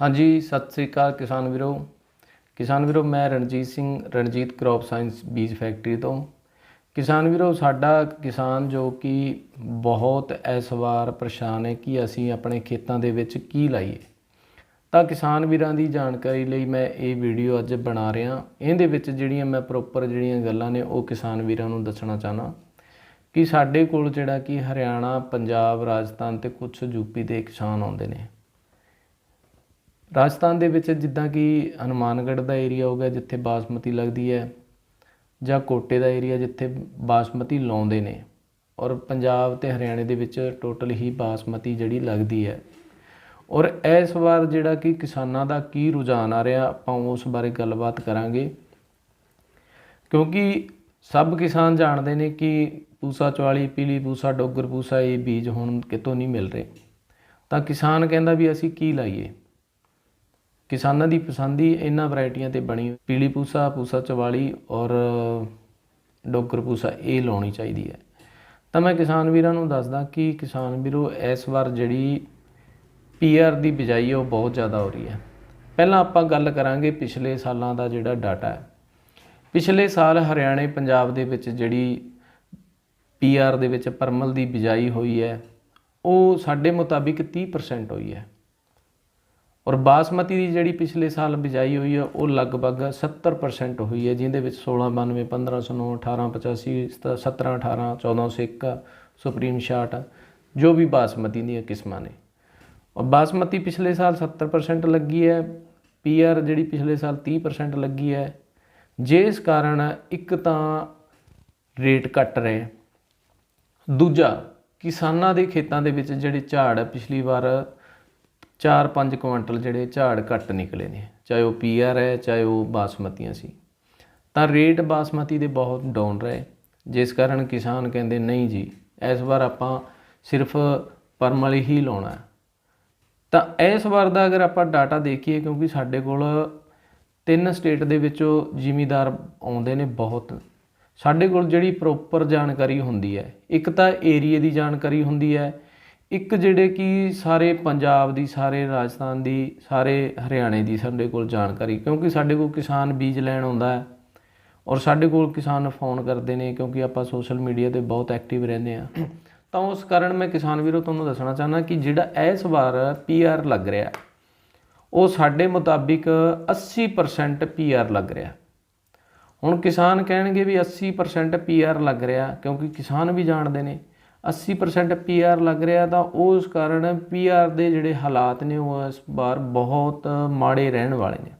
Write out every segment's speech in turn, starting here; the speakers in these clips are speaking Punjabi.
ਹਾਂਜੀ, ਸਤਿ ਸ੍ਰੀ ਅਕਾਲ ਕਿਸਾਨ ਵੀਰੋ। ਕਿਸਾਨ ਵੀਰੋ, ਮੈਂ ਰਣਜੀਤ ਸਿੰਘ, ਰਣਜੀਤ ਕ੍ਰੌਪ ਸਾਇੰਸ ਬੀਜ ਫੈਕਟਰੀ ਤੋਂ। ਕਿਸਾਨ ਵੀਰੋ, ਸਾਡਾ ਕਿਸਾਨ ਜੋ ਕਿ ਬਹੁਤ ਇਸ ਵਾਰ ਪਰੇਸ਼ਾਨ ਹੈ ਕਿ ਅਸੀਂ ਆਪਣੇ ਖੇਤਾਂ ਦੇ ਵਿੱਚ ਕੀ ਲਾਈਏ। ਤਾਂ ਕਿਸਾਨ ਵੀਰਾਂ ਦੀ ਜਾਣਕਾਰੀ ਲਈ ਮੈਂ ਇਹ ਵੀਡੀਓ ਅੱਜ ਬਣਾ ਰਿਹਾ। ਇਹਦੇ ਵਿੱਚ ਜਿਹੜੀਆਂ ਮੈਂ ਪ੍ਰੋਪਰ ਜਿਹੜੀਆਂ ਗੱਲਾਂ ਨੇ, ਉਹ ਕਿਸਾਨ ਵੀਰਾਂ ਨੂੰ ਦੱਸਣਾ ਚਾਹਨਾ। ਕਿ ਸਾਡੇ ਕੋਲ ਜਿਹੜਾ ਕਿ ਹਰਿਆਣਾ, ਪੰਜਾਬ, ਰਾਜਸਥਾਨ ਤੇ ਕੁਝ ਯੂਪੀ ਦੇ ਕਿਸਾਨ ਆਉਂਦੇ ਨੇ। ਰਾਜਸਥਾਨ ਦੇ ਵਿੱਚ ਜਿੱਦਾਂ ਕਿ ਹਨੂਮਾਨਗੜ੍ਹ ਦਾ ਏਰੀਆ ਹੋ ਗਿਆ ਜਿੱਥੇ ਬਾਸਮਤੀ ਲੱਗਦੀ ਹੈ ਜਾਂ ਕੋਟੇ ਦਾ ਏਰੀਆ ਜਿੱਥੇ ਬਾਸਮਤੀ ਲਾਉਂਦੇ ਨੇ ਔਰ ਪੰਜਾਬ ਤੇ ਹਰਿਆਣੇ ਦੇ ਵਿੱਚ ਟੋਟਲ ਹੀ ਬਾਸਮਤੀ ਜਿਹੜੀ ਲੱਗਦੀ ਹੈ। ਔਰ ਇਸ ਵਾਰ ਜਿਹੜਾ ਕਿ ਕਿਸਾਨਾਂ ਦਾ ਕੀ ਰੁਝਾਨ ਆ ਰਿਹਾ, ਆਪਾਂ ਉਸ ਬਾਰੇ ਗੱਲਬਾਤ ਕਰਾਂਗੇ। ਕਿਉਂਕਿ ਸਭ ਕਿਸਾਨ ਜਾਣਦੇ ਨੇ ਕਿ ਪੂਸਾ 44 ਪੀਲੀ ਪੂਸਾ, ਡੋਗਰ ਪੂਸਾ ਇਹ ਬੀਜ ਹੁਣ ਕਿਤੋਂ ਨਹੀਂ ਮਿਲ ਰਹੇ। ਤਾਂ ਕਿਸਾਨ ਕਹਿੰਦਾ ਵੀ ਅਸੀਂ ਕੀ ਲਾਈਏ? ਕਿਸਾਨਾਂ ਦੀ ਪਸੰਦੀ ਇਹਨਾਂ ਵੈਰਾਈਟੀਆਂ ਤੇ ਬਣੀ ਪੀਲੀ ਪੂਸਾ ਪੂਸਾ 44 ਔਰ ਡੋਗਰ ਪੂਸਾ, ਇਹ ਲਾਉਣੀ ਚਾਹੀਦੀ ਹੈ। ਤਾਂ ਮੈਂ ਕਿਸਾਨ ਵੀਰਾਂ ਨੂੰ ਦੱਸਦਾ ਕਿ ਕਿਸਾਨ ਵੀਰੋ, ਇਸ ਵਾਰ ਜਿਹੜੀ ਪੀਆਰ ਦੀ ਬਿਜਾਈ ਹੈ ਉਹ ਬਹੁਤ ਜ਼ਿਆਦਾ ਹੋ ਰਹੀ ਹੈ। ਪਹਿਲਾਂ ਆਪਾਂ ਗੱਲ ਕਰਾਂਗੇ ਪਿਛਲੇ ਸਾਲਾਂ ਦਾ ਜਿਹੜਾ ਡਾਟਾ ਹੈ। ਪਿਛਲੇ ਸਾਲ ਹਰਿਆਣੇ, ਪੰਜਾਬ ਦੇ ਵਿੱਚ ਜਿਹੜੀ ਪੀਆਰ ਦੇ ਵਿੱਚ ਪਰਮਲ ਦੀ ਬਿਜਾਈ ਹੋਈ ਹੈ, ਉਹ ਸਾਡੇ ਮੁਤਾਬਿਕ 30% ਹੋਈ ਹੈ। ਔਰ ਬਾਸਮਤੀ ਦੀ ਜਿਹੜੀ ਪਿਛਲੇ ਸਾਲ ਬਿਜਾਈ ਹੋਈ ਹੈ ਉਹ ਲਗਭਗ 70% ਹੋਈ ਹੈ ਜਿਹਦੇ ਵਿੱਚ 1692 1509 1885 1718 1401 ਸੁਪਰੀਮ ਸ਼ਾਟ ਜੋ ਵੀ ਬਾਸਮਤੀ ਦੀਆਂ ਕਿਸਮਾਂ ਨੇ। ਔਰ ਬਾਸਮਤੀ ਪਿਛਲੇ ਸਾਲ 70% ਲੱਗੀ ਹੈ ਪੀਆਰ ਜਿਹੜੀ ਪਿਛਲੇ ਸਾਲ 30% ਲੱਗੀ ਹੈ। ਜਿਸ ਕਾਰਨ ਇੱਕ ਤਾਂ ਰੇਟ ਘਟ ਰਹੇ ਦੂਜਾ, ਕਿਸਾਨਾਂ ਦੇ ਖੇਤਾਂ ਦੇ ਵਿੱਚ ਜਿਹੜੇ ਝਾੜ ਪਿਛਲੀ ਵਾਰ 4-5 ਕੁਇੰਟਲ ਜਿਹੜੇ ਝਾੜ ਘੱਟ ਨਿਕਲੇ ਨੇ, ਚਾਹੇ ਉਹ ਪੀਆਰ ਹੈ, ਚਾਹੇ ਉਹ ਬਾਸਮਤੀਆਂ ਸੀ। ਤਾਂ ਰੇਟ ਬਾਸਮਤੀ ਦੇ ਬਹੁਤ ਡਾਊਨ ਰਹੇ। ਜਿਸ ਕਾਰਨ ਕਿਸਾਨ ਕਹਿੰਦੇ, ਨਹੀਂ ਜੀ, ਇਸ ਵਾਰ ਆਪਾਂ ਸਿਰਫ ਪਰਮਲ ਹੀ ਲਾਉਣਾ ਤਾਂ ਇਸ ਵਾਰ ਦਾ ਅਗਰ ਆਪਾਂ ਡਾਟਾ ਦੇਖੀਏ, ਕਿਉਂਕਿ ਸਾਡੇ ਕੋਲ ਤਿੰਨ ਸਟੇਟ ਦੇ ਵਿੱਚੋਂ ਜ਼ਿਮੀਦਾਰ ਆਉਂਦੇ ਨੇ ਬਹੁਤ। ਸਾਡੇ ਕੋਲ ਜਿਹੜੀ ਪ੍ਰੋਪਰ ਜਾਣਕਾਰੀ ਹੁੰਦੀ ਹੈ, ਇੱਕ ਤਾਂ ਏਰੀਏ ਦੀ ਜਾਣਕਾਰੀ ਹੁੰਦੀ ਹੈ ਇੱਕ ਜਿਹੜੇ ਕਿ ਸਾਰੇ ਪੰਜਾਬ ਦੀ, ਸਾਰੇ ਰਾਜਸਥਾਨ ਦੀ, ਸਾਰੇ ਹਰਿਆਣੇ ਦੀ ਸਾਡੇ ਕੋਲ ਜਾਣਕਾਰੀ, ਕਿਉਂਕਿ ਸਾਡੇ ਕੋਲ ਕਿਸਾਨ ਬੀਜ ਲੈਣ ਆਉਂਦਾ ਹੈ ਔਰ ਸਾਡੇ ਕੋਲ ਕਿਸਾਨ ਫੋਨ ਕਰਦੇ ਨੇ ਕਿਉਂਕਿ ਆਪਾਂ ਸੋਸ਼ਲ ਮੀਡੀਆ ਤੇ ਬਹੁਤ ਐਕਟਿਵ ਰਹਿੰਦੇ ਆ ਤਾਂ ਉਸ ਕਾਰਨ ਮੈਂ ਕਿਸਾਨ ਵੀਰੋ ਤੁਹਾਨੂੰ ਦੱਸਣਾ ਚਾਹੁੰਦਾ ਕਿ ਜਿਹੜਾ ਇਸ ਵਾਰ ਪੀਆਰ ਲੱਗ ਰਿਹਾ, ਉਹ ਸਾਡੇ ਮੁਤਾਬਿਕ 80% ਪੀਆਰ ਲੱਗ ਰਿਹਾ। ਹੁਣ ਕਿਸਾਨ ਕਹਿਣਗੇ ਵੀ 80% ਪੀਆਰ ਲੱਗ ਰਿਹਾ ਕਿਉਂਕਿ ਕਿਸਾਨ ਵੀ ਜਾਣਦੇ ਨੇ। 80% ਪੀਆਰ ਲੱਗ ਰਿਹਾ ਤਾਂ ਉਸ ਕਾਰਨ ਪੀਆਰ ਦੇ ਜਿਹੜੇ ਹਾਲਾਤ ਨੇ ਉਹ ਇਸ ਵਾਰ ਬਹੁਤ ਮਾੜੇ ਰਹਿਣ ਵਾਲੇ ਨੇ।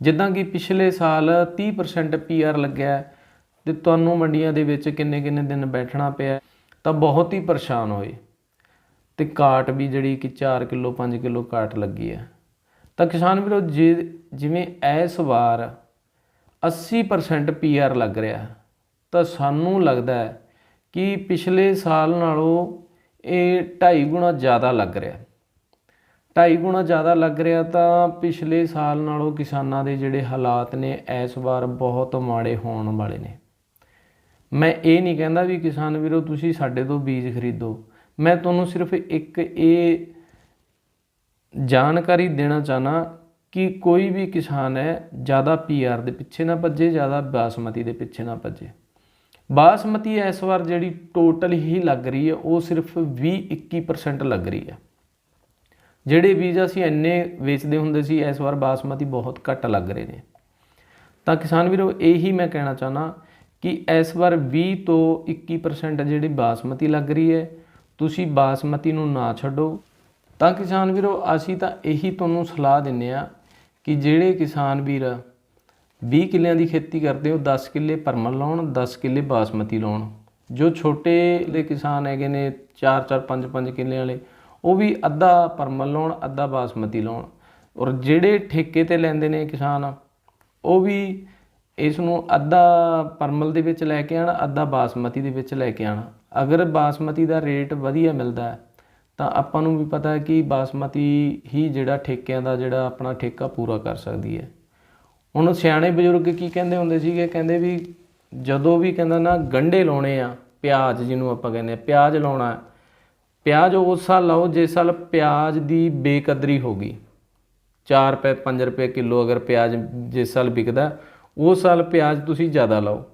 ਜਿੱਦਾਂ ਕਿ ਪਿਛਲੇ ਸਾਲ 30% ਪੀਆਰ ਲੱਗਿਆ ਤੇ ਤੁਹਾਨੂੰ ਮੰਡੀਆਂ ਦੇ ਵਿੱਚ ਕਿੰਨੇ ਕਿੰਨੇ ਦਿਨ ਬੈਠਣਾ ਪਿਆ ਤਾਂ ਬਹੁਤ ਹੀ ਪਰੇਸ਼ਾਨ ਹੋਏ। ਤੇ ਕਾਟ ਵੀ ਜਿਹੜੀ ਕਿ 4 ਕਿਲੋ 5 ਕਿਲੋ ਕਾਟ ਲੱਗੀ ਹੈ। ਤਾਂ ਕਿਸਾਨ ਵੀਰੋ ਜਿਵੇਂ ਇਸ ਵਾਰ 80% ਪੀਆਰ ਲੱਗ ਰਿਹਾ ਤਾਂ ਸਾਨੂੰ ਲੱਗਦਾ ਹੈ ਕਿ ਪਿਛਲੇ ਸਾਲ ਨਾਲੋਂ ਇਹ 2.5 ਗੁਣਾ ਜ਼ਿਆਦਾ ਲੱਗ ਰਿਹਾ। 2.5 ਗੁਣਾ ਜ਼ਿਆਦਾ ਲੱਗ ਰਿਹਾ ਤਾਂ ਪਿਛਲੇ ਸਾਲ ਨਾਲੋਂ ਕਿਸਾਨਾਂ ਦੇ ਜਿਹੜੇ ਹਾਲਾਤ ਨੇ ਇਸ ਵਾਰ ਬਹੁਤ ਮਾੜੇ ਹੋਣ ਵਾਲੇ ਨੇ। ਮੈਂ ਇਹ ਨਹੀਂ ਕਹਿੰਦਾ ਵੀ ਕਿਸਾਨ ਵੀਰੋ ਤੁਸੀਂ ਸਾਡੇ ਤੋਂ ਬੀਜ ਖਰੀਦੋ। ਮੈਂ ਤੁਹਾਨੂੰ ਸਿਰਫ ਇੱਕ ਇਹ ਜਾਣਕਾਰੀ ਦੇਣਾ ਚਾਹਨਾ ਕਿ ਕੋਈ ਵੀ ਕਿਸਾਨ ਹੈ, ਜ਼ਿਆਦਾ ਪੀਆਰ ਦੇ ਪਿੱਛੇ ਨਾ ਭੱਜੇ, ਜ਼ਿਆਦਾ ਬਾਸਮਤੀ ਦੇ ਪਿੱਛੇ ਨਾ ਭੱਜੇ। ਬਾਸਮਤੀ ਇਸ ਵਾਰ ਜਿਹੜੀ ਟੋਟਲ ਹੀ ਲੱਗ ਰਹੀ ਹੈ, ਉਹ ਸਿਰਫ 20-21% ਲੱਗ ਰਹੀ ਹੈ। ਜਿਹੜੇ ਬੀਜ ਅਸੀਂ ਇੰਨੇ ਵੇਚਦੇ ਹੁੰਦੇ ਸੀ, ਇਸ ਵਾਰ ਬਾਸਮਤੀ ਬਹੁਤ ਘੱਟ ਲੱਗ ਰਹੇ ਨੇ। ਤਾਂ ਕਿਸਾਨ ਵੀਰੋ, ਇਹੀ ਮੈਂ ਕਹਿਣਾ ਚਾਹਨਾ ਕਿ ਇਸ ਵਾਰ 20 ਤੋਂ 21% ਜਿਹੜੀ ਬਾਸਮਤੀ ਲੱਗ ਰਹੀ ਹੈ, ਤੁਸੀਂ ਬਾਸਮਤੀ ਨੂੰ ਨਾ ਛੱਡੋ। ਤਾਂ ਕਿਸਾਨ ਵੀਰੋ, ਅਸੀਂ ਤਾਂ ਇਹੀ ਤੁਹਾਨੂੰ ਸਲਾਹ ਦਿੰਨੇ ਆ ਕਿ ਜਿਹੜੇ ਕਿਸਾਨ ਵੀਰ 20 ਕਿੱਲਿਆਂ ਦੀ ਖੇਤੀ ਕਰਦੇ ਹੋ 10 ਕਿੱਲੇ ਪਰਮਲ ਲਾਉਣ 10 ਕਿੱਲੇ ਬਾਸਮਤੀ ਲਾਉਣ। ਜੋ ਛੋਟੇ ਦੇ ਕਿਸਾਨ ਹੈਗੇ ਨੇ 4 4 5 5 ਕਿੱਲੇ ਵਾਲੇ, ਉਹ ਵੀ ਅੱਧਾ ਪਰਮਲ ਲਾਉਣ, ਅੱਧਾ ਬਾਸਮਤੀ ਲਾਉਣ। ਔਰ ਜਿਹੜੇ ਠੇਕੇ ਤੇ ਲੈਂਦੇ ਨੇ ਕਿਸਾਨ, ਉਹ ਵੀ ਇਸ ਨੂੰ ਅੱਧਾ ਪਰਮਲ ਦੇ ਵਿੱਚ ਲੈ ਕੇ ਆਣਾ ਅੱਧਾ ਬਾਸਮਤੀ ਦੇ ਵਿੱਚ ਲੈ ਕੇ ਆਣਾ ਅਗਰ ਬਾਸਮਤੀ ਦਾ ਰੇਟ ਵਧੀਆ ਮਿਲਦਾ ਹੈ, ਤਾਂ ਆਪਾਂ ਨੂੰ ਵੀ ਪਤਾ ਹੈ ਕਿ ਬਾਸਮਤੀ ਹੀ ਜਿਹੜਾ ਠੇਕਿਆਂ ਦਾ ਜਿਹੜਾ ਆਪਣਾ ਠੇਕਾ ਪੂਰਾ ਕਰ ਸਕਦੀ ਹੈ। ਹੁਣ ਸਿਆਣੇ ਬਜ਼ੁਰਗ ਕੀ ਕਹਿੰਦੇ ਹੁੰਦੇ ਸੀਗੇ? ਕਹਿੰਦੇ ਵੀ ਜਦੋਂ ਵੀ ਕਹਿੰਦਾ ਨਾ ਗੰਢੇ ਲਾਉਣੇ ਆ, ਪਿਆਜ਼ ਜਿਹਨੂੰ ਆਪਾਂ ਕਹਿੰਦੇ ਆ, ਪਿਆਜ਼ ਲਾਉਣਾ, ਪਿਆਜ਼ ਉਸ ਸਾਲ ਲਾਓ ਜਿਸ ਸਾਲ ਪਿਆਜ਼ ਦੀ ਬੇਕਦਰੀ ਹੋ ਗਈ। 4 ਰੁਪਏ 5 ਰੁਪਏ ਕਿਲੋ ਅਗਰ ਪਿਆਜ਼ ਜਿਸ ਸਾਲ ਵਿਕਦਾ, ਉਸ ਸਾਲ ਪਿਆਜ਼ ਤੁਸੀਂ ਜ਼ਿਆਦਾ ਲਾਓ।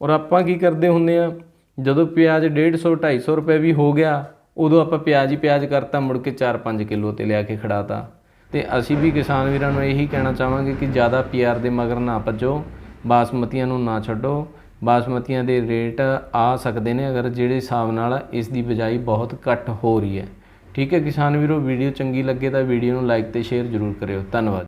ਔਰ ਆਪਾਂ ਕੀ ਕਰਦੇ ਹੁੰਦੇ ਆ, ਜਦੋਂ ਪਿਆਜ਼ 150 250 ਰੁਪਏ ਵੀ ਹੋ ਗਿਆ, ਉਦੋਂ ਆਪਾਂ ਪਿਆਜ਼ ਹੀ ਪਿਆਜ਼ ਕਰਤਾ, ਮੁੜ ਕੇ 4-5 ਕਿਲੋ ਤੇ ਲਿਆ ਕੇ ਖੜਾਤਾ। ਤੇ ਅਸੀਂ ਵੀ ਕਿਸਾਨ ਵੀਰਾਂ ਨੂੰ ਇਹੀ ਕਹਿਣਾ ਚਾਹਾਂਗੇ ਕਿ ਜ਼ਿਆਦਾ ਪੀਆਰ ਦੇ ਮਗਰ ਨਾ ਭੱਜੋ, ਬਾਸਮਤੀਆਂ ਨੂੰ ਨਾ ਛੱਡੋ। ਬਾਸਮਤੀਆਂ ਦੇ ਰੇਟ ਆ ਸਕਦੇ ਨੇ ਅਗਰ ਜਿਹੜੇ ਹਿਸਾਬ ਨਾਲ ਇਸ ਦੀ ਬਿਜਾਈ ਬਹੁਤ ਘੱਟ ਹੋ ਰਹੀ ਹੈ। ਠੀਕ ਹੈ ਕਿਸਾਨ ਵੀਰੋ, ਵੀਡੀਓ ਚੰਗੀ ਲੱਗੇ ਤਾਂ ਵੀਡੀਓ ਨੂੰ ਲਾਈਕ ਤੇ ਸ਼ੇਅਰ ਜ਼ਰੂਰ ਕਰਿਓ। ਧੰਨਵਾਦ।